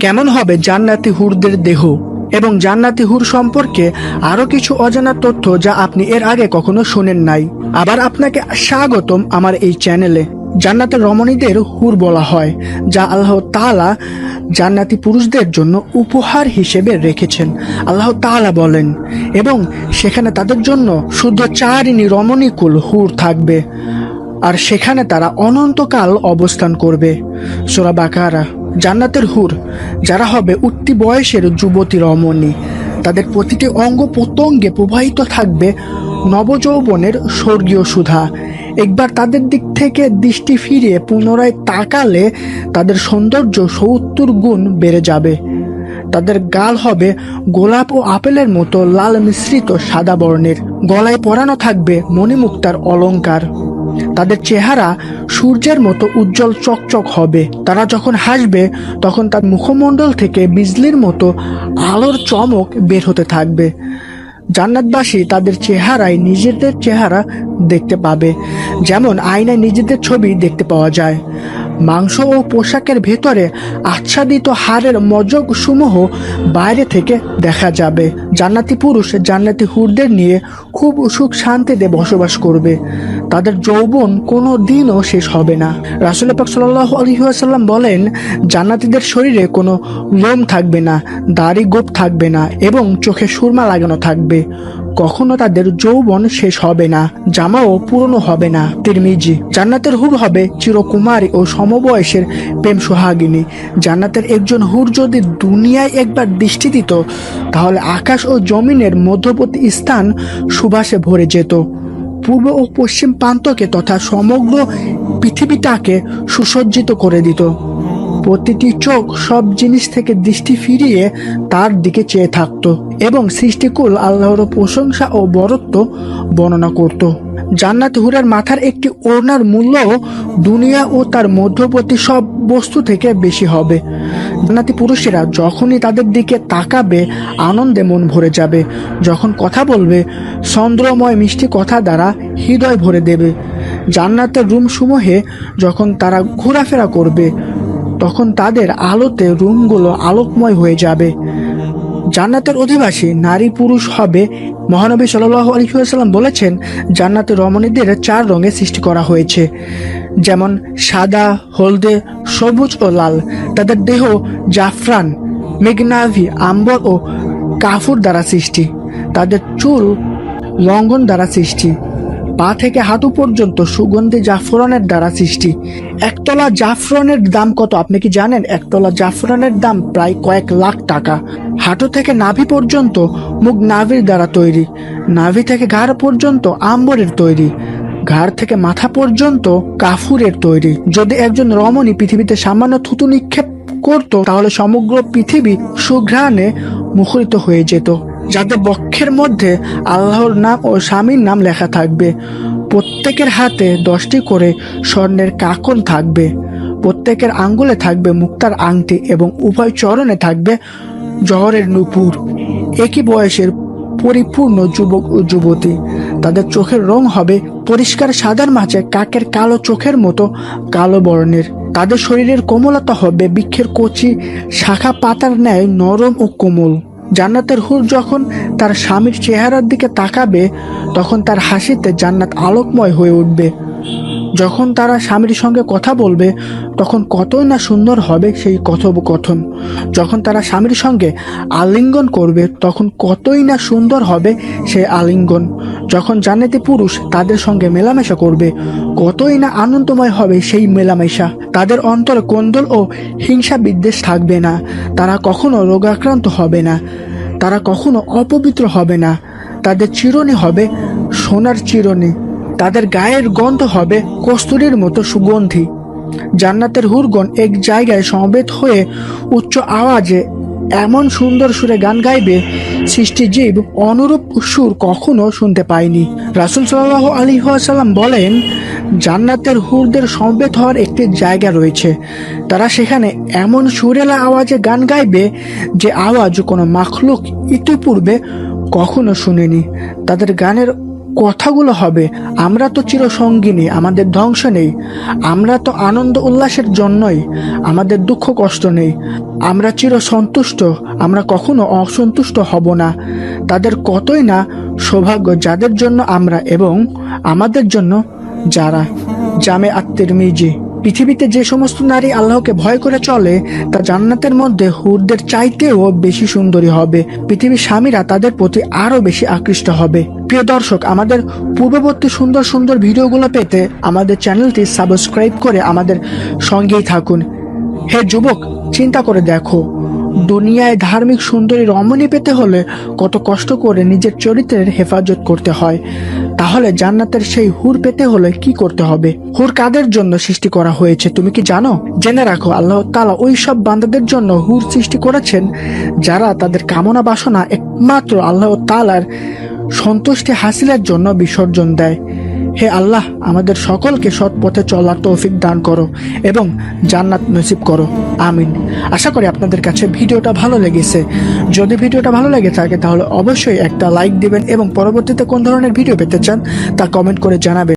কেমন হবে জান্নাতি হুরদের দেহ এবং জান্নাতি হুর সম্পর্কে আরও কিছু অজানা তথ্য যা আপনি এর আগে কখনো শোনেন নাই। আবার আপনাকে স্বাগতম আমার এই চ্যানেলে। জান্নাতের রমণীদের হুর বলা হয়, যা আল্লাহ তালা জান্নাতি পুরুষদের জন্য উপহার হিসেবে রেখেছেন। আল্লাহ তালা বলেন, এবং সেখানে তাদের জন্য শুদ্ধ চারিনী রমণীকুল হুর থাকবে, আর সেখানে তারা অনন্তকাল অবস্থান করবে। সোরা বাকারা। জান্নাতের হুর, যারা হবে উঠতি বয়সের যুবতী রমণী। তাদের প্রতিটি অঙ্গ প্রত্যঙ্গে প্রবাহিত থাকবে নবযৌবনের স্বর্গীয় সুধা। একবার তাদের দিক থেকে দৃষ্টি ফিরিয়ে পুনরায় তাকালে তাদের সৌন্দর্য সত্তর গুণ বেড়ে যাবে। তাদের গাল হবে গোলাপ ও আপেলের মতো লাল মিশ্রিত সাদা বর্ণের। গলায় পরানো থাকবে মণিমুক্তার অলংকার তাদের চেহারা সূর্যের মতো উজ্জ্বল চকচক হবে। তারা যখন হাসবে, তখন তার মুখমণ্ডল থেকে বিজলির মতো আলোর চমক বের হতে থাকবে। জান্নাতবাসী তাদের চেহারায় নিজেদের চেহারা দেখতে পাবে, যেমন আয়নায় নিজেদের ছবি দেখতে পাওয়া যায়। মাংস ও পোশাকের ভেতরে আচ্ছাদিত হাড়ের মজক সমূহ বাইরে থেকে দেখা যাবে। জান্নাতি পুরুষ জান্নাতি হুরদের নিয়ে খুব সুখ শান্তিতে বসবাস করবে। তাদের যৌবন কোনো দিনও শেষ হবে না। রাসুল পাক সাল্লাহ আলহিহাসাল্লাম বলেন, জান্নাতিদের শরীরে কোনো লোম থাকবে না, দাড়ি গোপ থাকবে না এবং চোখে সুরমা লাগানো থাকবে। কখনো তাদের যৌবন শেষ হবে না, জামাও পুরনো হবে না। তিরমিজি, জান্নাতের হুর হবে চিরকুমারী ও সমবয়সের প্রেম সোহাগিনী। জান্নাতের একজন হুর যদি দুনিয়ায় একবার দৃষ্টি দিত, তাহলে আকাশ ও জমিনের মধ্যবর্তী স্থান সুবাসে ভরে যেত। পূর্ব ও পশ্চিম প্রান্তকে তথা সমগ্র পৃথিবীটাকে সুসজ্জিত করে দিত। প্রতিটি চোখ সব জিনিস থেকে দৃষ্টি ফিরিয়ে তার দিকে চেয়ে থাকত এবং সৃষ্টিকুল আল্লাহর প্রশংসা ও বরত্ব বর্ণনা করত। জান্নাত হুরের মাথার একটি ওড়নার মূল্য দুনিয়া ও তার মধ্যবর্তী সব বস্তু থেকে বেশি হবে। জান্নাতি পুরুষেরা যখনই তাদের দিকে তাকাবে, আনন্দে মন ভরে যাবে। যখন কথা বলবে, চন্দ্রময় মিষ্টি কথা দ্বারা হৃদয় ভরে দেবে। জান্নাতের রুমসমূহে যখন তারা ঘোরাফেরা করবে তখন তাদের আলোতে রুমগুলো আলোকময় হয়ে যাবে। জান্নাতের অধিবাসী নারী পুরুষ হবে, মহানবী সাল্লাহ আলহিহাল্লাম বলেছেন জান্নাতের রমণীদের চার রঙে সৃষ্টি করা হয়েছে। যেমন সাদা, হলদে, সবুজ ও লাল। তাদের দেহ জাফরান, মেঘনাভি, আম্বর ও কাফুর দ্বারা সৃষ্টি। তাদের চুল লঙ্ঘন দ্বারা সৃষ্টি। পা থেকে হাঁটু পর্যন্ত সুগন্ধি জাফরানের দ্বারা সৃষ্টি। একতলা জাফরানের দাম কত? আপনি কি জানেন? একতলা জাফরানের দাম প্রায় কয়েক লাখ টাকা। হাঁটু থেকে নাভি পর্যন্ত মুখ নাভির দ্বারা তৈরি। নাভি থেকে ঘাড় পর্যন্ত আম্বরের তৈরি। ঘাড় থেকে মাথা পর্যন্ত কাফুরের তৈরি। যদি একজন রমণী পৃথিবীতে সামান্য থুতু নিক্ষেপ করত, তাহলে সমগ্র পৃথিবী সুঘ্রাণে মুখরিত হয়ে যেত। যাদের বক্ষের মধ্যে আল্লাহর নাম ও স্বামীর নাম লেখা থাকবে। প্রত্যেকের হাতে দশটি করে স্বর্ণের কাকন থাকবে। প্রত্যেকের আঙ্গুলে থাকবে মুক্তার আংটি এবং উভয় চরণে থাকবে জহরের নুপুর। একই বয়সের পরিপূর্ণ যুবক ও যুবতী। তাদের চোখের রং হবে পরিষ্কার সাদার মাঝে কাকের কালো চোখের মতো কালো বর্ণের। তাদের শরীরের কোমলতা হবে বৃক্ষের কচি শাখা পাতার ন্যায় নরম ও কোমল। জান্নাতের হুর যখন তার স্বামীর চেহারার দিকে তাকাবে, তখন তার হাসিতে জান্নাত আলোকময় হয়ে উঠবে। যখন তারা স্বামীর সঙ্গে কথা বলবে, তখন কতই না সুন্দর হবে সেই কথোপকথন। যখন তারা স্বামীর সঙ্গে আলিঙ্গন করবে, তখন কতই না সুন্দর হবে সেই আলিঙ্গন। যখন জান্নাতি পুরুষ তাদের সঙ্গে মেলামেশা করবে, কতই না আনন্দময় হবে সেই মেলামেশা। তাদের অন্তরে কোন্দল ও হিংসা বিদ্বেষ থাকবে না। তারা কখনো রোগাক্রান্ত হবে না। তারা কখনো অপবিত্র হবে না। তাদের চিরনি হবে সোনার চিরনি। তাদের গায়ের গন্ধ হবে কস্তুরীর মতো সুগন্ধি। জান্নাতের হুরগণ এক জায়গায় সমবেত হয়ে উচ্চ আওয়াজে এমন সুন্দর সুরে গান গাইবে সৃষ্টিজীব অনুরূপ সুর কখনো শুনতে পায়নি। রাসুল সাল্লাহ আলী সাল্লাম বলেন, জান্নাতের হুরদের সমবেত হওয়ার একটি জায়গা রয়েছে। তারা সেখানে এমন সুরেলা আওয়াজে গান গাইবে যে আওয়াজ কোনো মাখলুক ইতিপূর্বে কখনো শুনেনি। তাদের গানের কথাগুলো হবে, আমরা তো চিরসঙ্গিনী, আমাদের ধ্বংস নেই। আমরা তো আনন্দ উল্লাসের জন্যই, আমাদের দুঃখ কষ্ট নেই। আমরা চির সন্তুষ্ট আমরা কখনো অসন্তুষ্ট হব না। তাদের কতই না সৌভাগ্য, যাদের জন্য আমরা এবং আমাদের জন্য যারা। জামে আত্মের মিজি পৃথিবীতে যে সমস্ত নারী আল্লাহকে ভয় করে চলে, তা জান্নাতের মধ্যে হুরদের চাইতেও বেশি সুন্দরী হবে। পৃথিবীর স্বামীরা তাদের প্রতি আরও বেশি আকৃষ্ট হবে। প্রিয় দর্শক, আমাদের পূর্ববর্তী সুন্দর সুন্দর ভিডিওগুলো পেতে আমাদের চ্যানেলটি সাবস্ক্রাইব করে আমাদের সঙ্গেই থাকুন। হে যুবক, চিন্তা করে দেখো, দুনিয়ায় ধার্মিক সুন্দরী রমণী পেতে হলে কত কষ্ট করে নিজের চরিত্রের হেফাজত করতে হয়। তাহলে জান্নাতের সেই হুর পেতে হলে কি করতে হবে? হুর কাদের জন্য সৃষ্টি করা হয়েছে, তুমি কি জানো? জেনে রাখো, আল্লাহ তালা ওই সব বান্দাদের জন্য হুর সৃষ্টি করেছেন যারা তাদের কামনা বাসনা একমাত্র আল্লাহ তালার সন্তুষ্টি হাসিলের জন্য বিসর্জন দেয়। হে আল্লাহ, আমাদের সকলকে সৎ পথে চলার তৌফিক দান করো এবং জান্নাত নসিব করো। আমিন। আশা করি আপনাদের কাছে ভিডিওটা ভালো লেগেছে। যদি ভিডিওটা ভালো লেগে থাকে তাহলে অবশ্যই একটা লাইক দিবেন এবং পরবর্তীতে কোন ধরনের ভিডিও পেতে চান তা কমেন্ট করে জানাবেন।